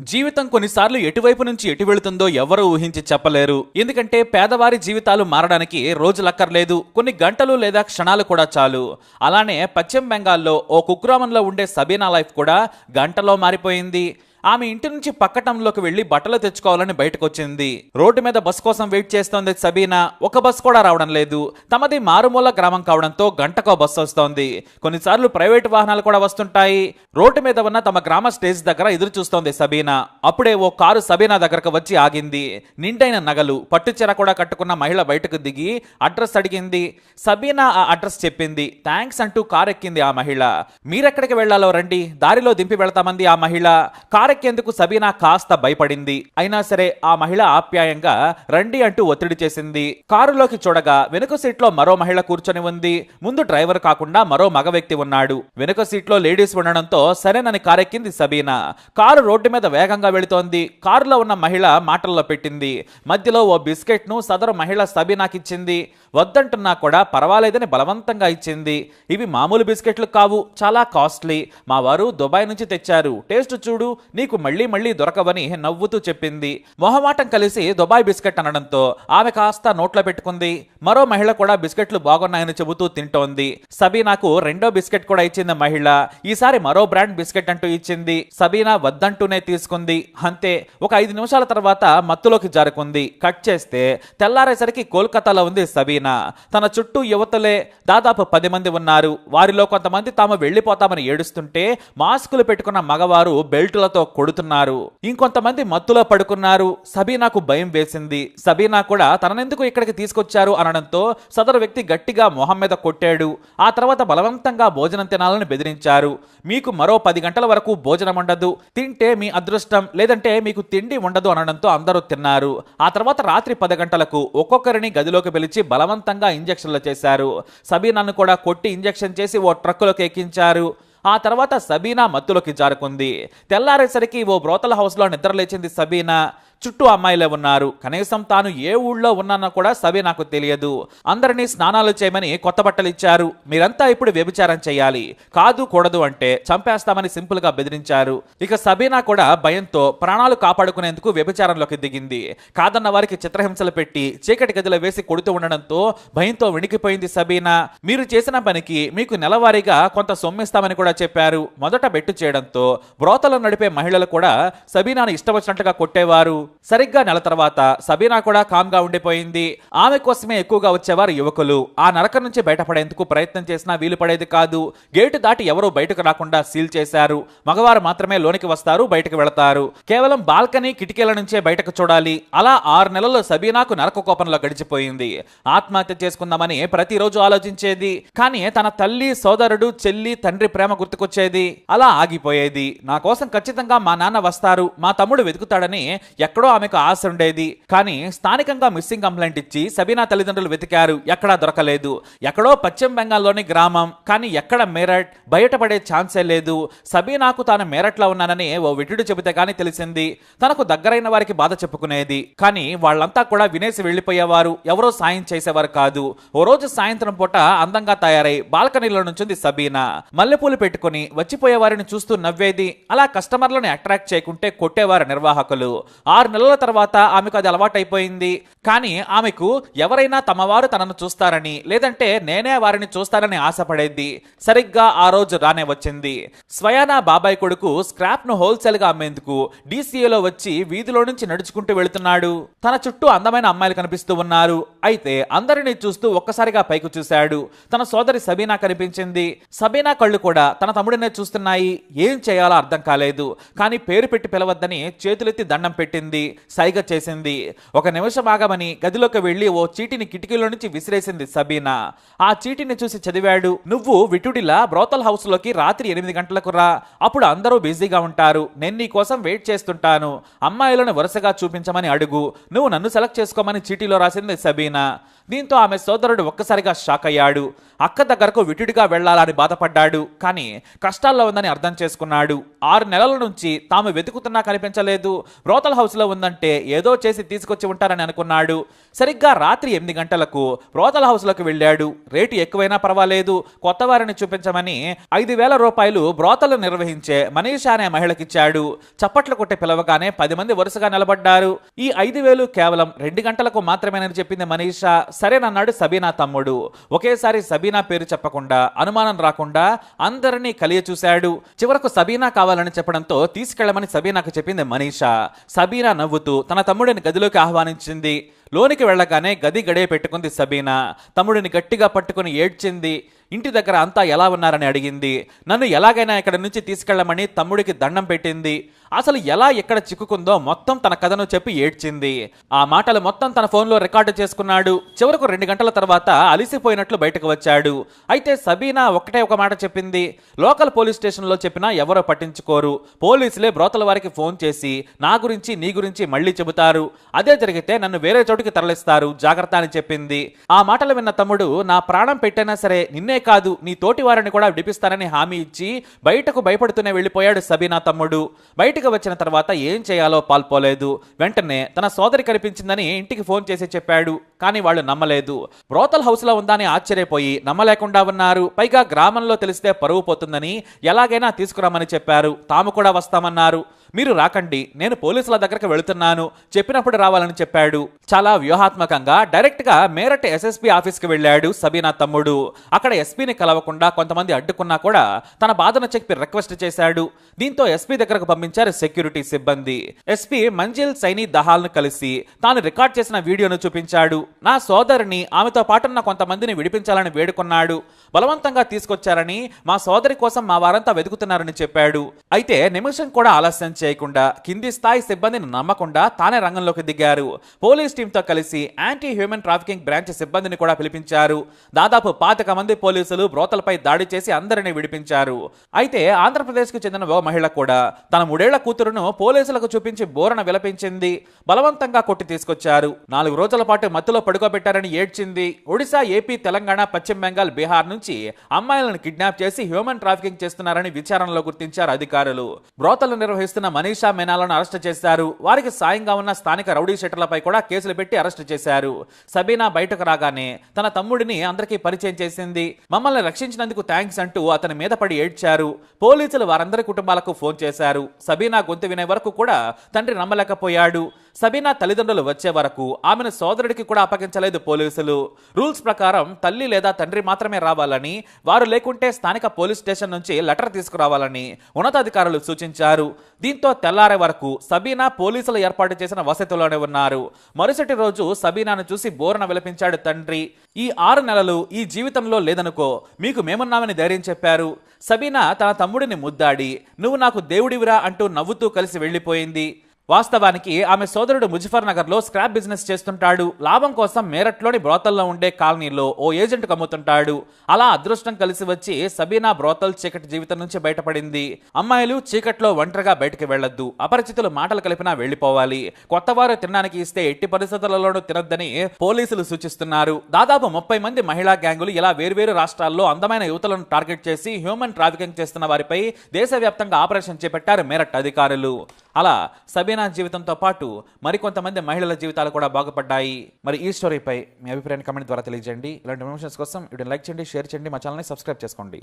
జీవితం కొన్నిసార్లు ఎటువైపు నుంచి ఎటు వెళుతుందో ఎవరూ ఊహించి చెప్పలేరు. ఎందుకంటే పేదవారి జీవితాలు మారడానికి రోజులక్కర్లేదు. కొన్ని గంటలు లేదా క్షణాలు కూడా చాలు. అలానే పశ్చిమ బెంగాల్లో ఓ కుగ్రామంలో ఉండే సబీనా లైఫ్ కూడా గంటలో మారిపోయింది. ఆమె ఇంటి నుంచి పక్కటంలోకి వెళ్ళి బట్టలు తెచ్చుకోవాలని బయటకు వచ్చింది రోడ్డు మీద బస్ కోసం వెయిట్ చేస్తోంది సబీనా. ఒక బస్ కూడా రావడం లేదు. తమది మారుమూల గ్రామం కావడంతో గంటకో బస్సు వస్తోంది. కొన్నిసార్లు ప్రైవేట్ వాహనాలు కూడా వస్తుంటాయి. రోడ్డు మీద ఉన్న తమ గ్రామ స్టేజ్ దగ్గర ఎదురు చూస్తోంది సబీనా. అప్పుడే ఓ కారు సబీనా దగ్గరకు వచ్చి ఆగింది. నిండైన నగలు పట్టుచీర కూడా కట్టుకున్న మహిళ బయటకు దిగి అడ్రస్ అడిగింది. సబీనా ఆ అడ్రస్ చెప్పింది. థ్యాంక్స్ అంటూ కారు ఎక్కింది ఆ మహిళ. మీరెక్కడికి వెళ్ళాలో రండి. దారిలో దింపి వెళ్తామంది ఆ మహిళ. కారెక్కేందుకు సబీనా కాస్త భయపడింది? అయినా సరే ఆ మహిళ ఆప్యాయంగా రండి అంటూ ఒత్తిడి చేసింది. కారులోకి చూడగా వెనుక సీట్లో మరో మహిళ కూర్చొని ఉంది. ముందు డ్రైవర్ కాకుండా మరో మగ వ్యక్తి ఉన్నాడు. వెనుక సీట్లో లేడీస్ ఉండడంతో సరేనని కారెక్కింది సబీనా. కారు రోడ్డు మీద వేగంగా వెళుతోంది. కారులో ఉన్న మహిళ మాటల్లో పెట్టింది. మధ్యలో ఓ బిస్కెట్ను సదరు మహిళ సబీనాకిచ్చింది. వద్దంటున్నా కూడా పర్వాలేదని బలవంతంగా ఇచ్చింది. ఇవి మామూలు బిస్కెట్లు కావు. చాలా కాస్ట్లీ. మా వారు దుబాయ్ నుంచి తెచ్చారు. టేస్ట్ చూడు. నీకు మళ్ళీ మళ్ళీ దొరకవని నవ్వుతూ చెప్పింది. మొహమాటం కలిసి దుబాయ్ బిస్కెట్ అనడంతో ఆమె కాస్త నోట్లో పెట్టుకుంది. మరో మహిళ కూడా బిస్కెట్లు బాగున్నాయని చెబుతూ తింటోంది. సబీనాకు రెండో బిస్కెట్ కూడా ఇచ్చింది మహిళ. ఈసారి మరో బ్రాండ్ బిస్కెట్ అంటూ ఇచ్చింది. సబీనా వద్దంటూనే తీసుకుంది. అంతే ఒక ఐదు నిమిషాల తర్వాత మత్తులోకి జారుకుంది. కట్ చేస్తే తెల్లారేసరికి కోల్కతాలో ఉంది సబీనా. తన చుట్టూ యువతలే దాదాపు పది మంది ఉన్నారు. వారిలో కొంతమంది తాము వెళ్ళిపోతామని ఏడుస్తుంటే మాస్కులు పెట్టుకున్న మగవారు బెల్టులతో కొడుతున్నారు. ఇంకొంతమంది మత్తులో పడుకున్నారు. సబీనాకు భయం వేసింది. సబీనా కూడా తననెందుకు ఇక్కడికి తీసుకొచ్చారు అనడంతో సదరు వ్యక్తి గట్టిగా మొహం మీద కొట్టాడు. ఆ తర్వాత బలవంతంగా భోజనం తినాలని బెదిరించారు. మీకు మరో పది గంటల వరకు భోజనం ఉండదు. తింటే మీ అదృష్టం లేదంటే మీకు తిండి ఉండదు అనడంతో అందరూ తిన్నారు. ఆ తర్వాత రాత్రి పది గంటలకు ఒక్కొక్కరిని గదిలోకి పిలిచి బలవంతంగా ఇంజక్షన్లు చేశారు. సబీనాను కూడా కొట్టి ఇంజెక్షన్ చేసి ఓ ట్రక్కులోకి ఎక్కించారు. ఆ తర్వాత సబీనా మత్తులోకి జారుకుంది. తెల్లారేసరికి ఓ బ్రోతల హౌస్లో నిద్రలేచింది సబీనా. చుట్టూ అమ్మాయిలే ఉన్నారు. కనీసం తాను ఏ ఊళ్ళో ఉన్నానో కూడా సబీనాకు తెలియదు. అందరినీ స్నానాలు చేయమని కొత్త బట్టలు ఇచ్చారు. మీరంతా ఇప్పుడు వ్యభిచారం చేయాలి. కాదు కూడదు అంటే చంపేస్తామని సింపుల్గా బెదిరించారు. ఇక సబీనా కూడా భయంతో ప్రాణాలు కాపాడుకునేందుకు వ్యభిచారంలోకి దిగింది. కాదన్న వారికి చిత్రహింసలు పెట్టి చీకటి గదిలో వేసి కొడుతూ ఉండడంతో భయంతో వణికిపోయింది సబీనా. మీరు చేసిన పనికి మీకు నెలవారీగా కొంత సొమ్మిస్తామని కూడా చెప్పారు. మొదట బెట్టు చేయడంతో బ్రోతలు నడిపే మహిళలు కూడా సబీనాను ఇష్టవచ్చినట్టుగా కొట్టేవారు. సరిగ్గా నెల తర్వాత సబీనా కూడా కామ్గా ఉండిపోయింది. ఆమె కోసమే ఎక్కువగా వచ్చేవారు యువకులు. ఆ నరకం నుంచి బయటపడేందుకు ప్రయత్నం చేసినా వీలు పడేది కాదు. గేటు దాటి ఎవరూ బయటకు రాకుండా సీల్ చేశారు. మగవారు మాత్రమే లోనికి వస్తారు బయటకు వెళతారు. కేవలం బాల్కనీ కిటికీల నుంచే బయటకు చూడాలి. అలా ఆరు నెలల్లో సబీనాకు నరక కోపంలో గడిచిపోయింది. ఆత్మహత్య చేసుకుందామని ప్రతిరోజు ఆలోచించేది. కానీ తన తల్లి సోదరుడు చెల్లి తండ్రి ప్రేమ గుర్తుకొచ్చేది. అలా ఆగిపోయేది. నా కోసం ఖచ్చితంగా మా నాన్న వస్తారు. మా తమ్ముడు వెతుకుతాడని ఎక్కడ ఆమెకు ఆశ ఉండేది. కానీ స్థానికంగా మిస్సింగ్ కంప్లైంట్ ఇచ్చి సబీనా తల్లిదండ్రులు వెతికారు. ఎక్కడా దొరకలేదు. ఎక్కడో పశ్చిమ బెంగాల్లోని గ్రామం. కానీ ఎక్కడ మేరట్? బయటపడే ఛాన్సే లేదు. సబీనాకు తాను మేరట్లో ఉన్నానని ఓ విటుడు చెబితే కానీ తెలిసింది. తనకు దగ్గరైన వారికి బాధ చెప్పుకునేది. కానీ వాళ్ళంతా కూడా వినేసి వెళ్ళిపోయేవారు ఎవరో సాయం చేసేవారు కాదు. ఓ రోజు సాయంత్రం పూట అందంగా తయారై బాల్కనీలో నుంచింది సబీనా. మల్లెపూలు పెట్టుకుని వచ్చిపోయే వారిని చూస్తూ నవ్వేది. అలా కస్టమర్లను అట్రాక్ట్ చేయకుంటే కొట్టేవారు నిర్వాహకులు. ఆరు నెలల తర్వాత ఆమెకు అది అలవాటైపోయింది. కానీ ఆమెకు ఎవరైనా తమవారు తనను చూస్తారని లేదంటే నేనే వారిని చూస్తానని ఆశపడేది. సరిగ్గా ఆ రోజు రానే వచ్చింది. స్వయానా బాబాయ్ కొడుకు స్క్రాప్ను హోల్సేల్గా అమ్మేందుకు డీసీఏలో వచ్చి వీధిలో నుంచి నడుచుకుంటూ వెళుతున్నాడు. తన చుట్టూ అందమైన అమ్మాయిలు కనిపిస్తూ ఉన్నారు. అయితే అందరినీ చూస్తూ ఒక్కసారిగా పైకి చూశాడు. తన సోదరి సబీనా కనిపించింది. సబీనా కళ్ళు కూడా తన తమ్ముడినే చూస్తున్నాయి. ఏం చేయాలో అర్థం కాలేదు. కానీ పేరు పెట్టి పిలవద్దని చేతులెత్తి దండం పెట్టింది. సైగ చేసింది. ఒక నిమిషం ఆగమని గదిలోకి వెళ్ళి ఓ చీటిని కిటికీలో నుంచి విసిరేసింది సబీనా. ఆ చీటిని చూసి చదివాడు నువ్వు విటుడిలా బ్రోతల్ హౌస్లోకి రాత్రి ఎనిమిది గంటలకు రా. అప్పుడు అందరూ బిజీగా ఉంటారు. నేను నీ కోసం వెయిట్ చేస్తుంటాను. అమ్మాయిలను వరుసగా చూపించమని అడుగు. నువ్వు నన్ను సెలెక్ట్ చేసుకోమని చీటీలో రాసింది సబీనా. దీంతో ఆమె సోదరుడు ఒక్కసారిగా షాక్ అయ్యాడు. అక్క దగ్గరకు విటుడిగా వెళ్ళాలని బాధపడ్డాడు. కానీ కష్టాల్లో ఉందని అర్థం చేసుకున్నాడు. ఆరు నెలల నుంచి తాము వెతుకుతున్నా కనిపించలేదు. బ్రోతల్ హౌస్లో ఉందంటే ఏదో చేసి తీసుకొచ్చి ఉంటారని అనుకున్నాడు. సరిగ్గా రాత్రి ఎనిమిది గంటలకు బ్రోతల్ హౌస్లోకి వెళ్ళాడు. రేటు ఎక్కువైనా పర్వాలేదు. కొత్త వారిని చూపించమని ఐదు వేల రూపాయలు బ్రోతలు నిర్వహించే మనీషా అనే మహిళకిచ్చాడు చప్పట్లు కొట్టి పిలవగానే పది మంది వరుసగా నిలబడ్డారు. ఈ ఐదు వేలు కేవలం రెండు గంటలకు మాత్రమేనని చెప్పింది మనీషా. సరేనన్నాడు సబీనా తమ్ముడు. ఒకేసారి సబీనా పేరు చెప్పకుండా అనుమానం రాకుండా అందరినీ కలియ చూశాడు. చివరకు సబీనా కావాలని చెప్పడంతో తీసుకెళ్ళమని సబీనాకు చెప్పింది మనీషా. సబీనా నవ్వుతూ తన తమ్ముడిని గదిలోకి ఆహ్వానించింది. లోనికి వెళ్ళగానే గది గడియ పెట్టుకుంది సబీనా. తమ్ముడిని గట్టిగా పట్టుకుని ఏడ్చింది. ఇంటి దగ్గర అంతా ఎలా ఉన్నారని అడిగింది. నన్ను ఎలాగైనా ఇక్కడ నుంచి తీసుకెళ్ళమని తమ్ముడికి దండం పెట్టింది. అసలు ఎలా ఎక్కడ చిక్కుకుందో మొత్తం తన కథను చెప్పి ఏడ్చింది. ఆ మాటలు మొత్తం తన ఫోన్లో రికార్డు చేసుకున్నాడు. చివరకు రెండు గంటల తర్వాత అలిసిపోయినట్లు బయటకు వచ్చాడు. అయితే సబీనా ఒకటే ఒక మాట చెప్పింది. లోకల్ పోలీస్ స్టేషన్లో చెప్పినా ఎవరో పట్టించుకోరు. పోలీసులే బ్రోతల వారికి ఫోన్ చేసి నా గురించి నీ గురించి మళ్ళీ చెబుతారు. అదే జరిగితే నన్ను వేరే చోటుకి తరలిస్తారు. జాగ్రత్త అని చెప్పింది. ఆ మాటలు విన్న తమ్ముడు నా ప్రాణం పెట్టైనా సరే నిన్నే కాదు నీ తోటి వారిని కూడా విడిపిస్తానని హామీ ఇచ్చి బయటకు భయపడుతూనే వెళ్ళిపోయాడు సబీనా తమ్ముడు. బయటకు వచ్చిన తర్వాత ఏం చేయాలో పాల్పోలేదు. వెంటనే తన సోదరి కనిపించిందని ఇంటికి ఫోన్ చేసి చెప్పాడు కానీ వాళ్ళు నమ్మలేదు. బ్రోతల్ హౌస్లో ఉందని ఆశ్చర్యపోయి నమ్మలేకుండా ఉన్నారు. పైగా గ్రామంలో తెలిస్తే పరువు పోతుందని ఎలాగైనా తీసుకురామని చెప్పారు. తాము కూడా వస్తామన్నారు. మీరు రాకండి నేను పోలీసుల దగ్గరకు వెళుతున్నాను. చెప్పినప్పుడు రావాలని చెప్పాడు. చాలా వ్యూహాత్మకంగా డైరెక్ట్గా మేరట్ ఎస్ఎస్పీ ఆఫీస్కి వెళ్ళాడు సబీనా తమ్ముడు. అక్కడ ఎస్పీని కలవకుండా కొంతమంది అడ్డుకున్నా కూడా తన బాధను చెప్పి రిక్వెస్ట్ చేశాడు. దీంతో ఎస్పీ దగ్గరకు పంపించారు సెక్యూరిటీ సిబ్బంది. ఎస్పీ మంజిల్ సైని దహాల్ను కలిసి తాను రికార్డ్ చేసిన వీడియోను చూపించాడు. నా సోదరిని ఆమెతో పాటున్న కొంతమందిని విడిపించాలని వేడుకున్నాడు. బలవంతంగా తీసుకొచ్చారని మా సోదరి కోసం మా వారంతా వెతుకుతున్నారని చెప్పాడు. అయితే నిమిషం కూడా ఆలస్యం చేయకుండా కింది స్థాయి సిబ్బందిని నమ్మకుండా తానే రంగంలోకి దిగారు. పోలీస్ టీంతో కలిసి యాంటీ హ్యూమన్ ట్రాఫికింగ్ బ్రాంచ్ సిబ్బందిని కూడా పిలిపించారు. దాదాపు పాతిక మంది పోలీసులు బ్రోతలపై దాడి చేసి అందరినీ విడిపించారు. అయితే ఆంధ్రప్రదేశ్కు చెందిన ఓ మహిళ కూడా తన మూడేళ్ళ కూతురును పోలీసులకు చూపించి బోరణ విలపించింది. బలవంతంగా కొట్టి తీసుకొచ్చారు. నాలుగు రోజుల పాటు మత్తులో పడుకోబెట్టారని ఏడ్చింది. ఒడిశా ఏపీ తెలంగాణ పశ్చిమ బెంగాల్ బీహార్ నుంచి అమ్మాయిలను కిడ్నాప్ చేసి హ్యూమన్ ట్రాఫికింగ్ చేస్తున్నారని విచారణలో గుర్తించారు అధికారులు. బ్రోతలు నిర్వహిస్తున్న మనీషా మెనాలను అరెస్ట్ చేశారు. వారికి సాయంగా ఉన్న స్థానిక రౌడీ షెటర్లపై కూడా కేసులు పెట్టి అరెస్ట్ చేశారు. సబీనా బయటకు రాగానే తన తమ్ముడిని అందరికీ పరిచయం చేసింది. మమ్మల్ని రక్షించినందుకు థ్యాంక్స్ అంటూ అతని మీద పడి ఏడ్చారు. పోలీసులు వారందరి కుటుంబాలకు ఫోన్ చేశారు. సబీనా గొంతు వినే వరకు కూడా తండ్రి నమ్మలేకపోయాడు. సబీనా తల్లిదండ్రులు వచ్చే వరకు ఆమెను సోదరుడికి కూడా అప్పగించలేదు పోలీసులు. రూల్స్ ప్రకారం తల్లి లేదా తండ్రి మాత్రమే రావాలని వారు లేకుంటే స్థానిక పోలీస్ స్టేషన్ నుంచి లెటర్ తీసుకురావాలని ఉన్నతాధికారులు సూచించారు. దీంతో తెల్లారే వరకు సబీనా పోలీసులు ఏర్పాటు చేసిన వసతిలోనే ఉన్నారు. మరుసటి రోజు సబీనాను చూసి బోరన విలపించాడు తండ్రి. ఈ ఆరు నెలలు ఈ జీవితంలో లేదనుకో మీకు మేమున్నామని ధైర్యం చెప్పారు. సబీనా తన తమ్ముడిని ముద్దాడి నువ్వు నాకు దేవుడివిరా అంటూ నవ్వుతూ కలిసి వెళ్ళిపోయింది. వాస్తవానికి ఆమె సోదరుడు ముజఫర్ నగర్లో స్క్రాప్ బిజినెస్ చేస్తుంటాడు. లాభం కోసం మేరట్లోని బ్రోతల్లో ఉండే కాలనీలో ఓ ఏజెంట్ అమ్ముతుంటాడు అలా అదృష్టం కలిసి వచ్చి సబీనా బ్రోతల్ చీకటి జీవితం నుంచి బయటపడింది. అమ్మాయిలు చీకట్లో ఒంటరిగా బయటకు వెళ్ళొద్దు అపరిచితులు మాటలు కలిపినా వెళ్ళిపోవాలి కొత్తవారు తినడానికి ఇస్తే ఎట్టి పరిస్థితులలోనూ తినొద్దని పోలీసులు సూచిస్తున్నారు. దాదాపు ముప్పై మంది మహిళా గ్యాంగులు ఇలా వేర్వేరు రాష్ట్రాల్లో అందమైన యువతలను టార్గెట్ చేసి హ్యూమన్ ట్రాఫికింగ్ చేస్తున్న వారిపై దేశవ్యాప్తంగా ఆపరేషన్ చేపట్టారు మేరట్ అధికారులు. అలా సబీనా జీవితంతో పాటు మరికొంతమంది మహిళల జీవితాలు కూడా బాగుపడ్డాయి. మరి ఈ స్టోరీపై మీ అభిప్రాయాన్ని కమెంట్ ద్వారా తెలియజేయండి. ఇలాంటి ఇన్ఫర్మేషన్స్ కోసం వీడియో లైక్ చేయండి షేర్ చేయండి మా ఛానల్ని సబ్స్క్రైబ్ చేసుకోండి.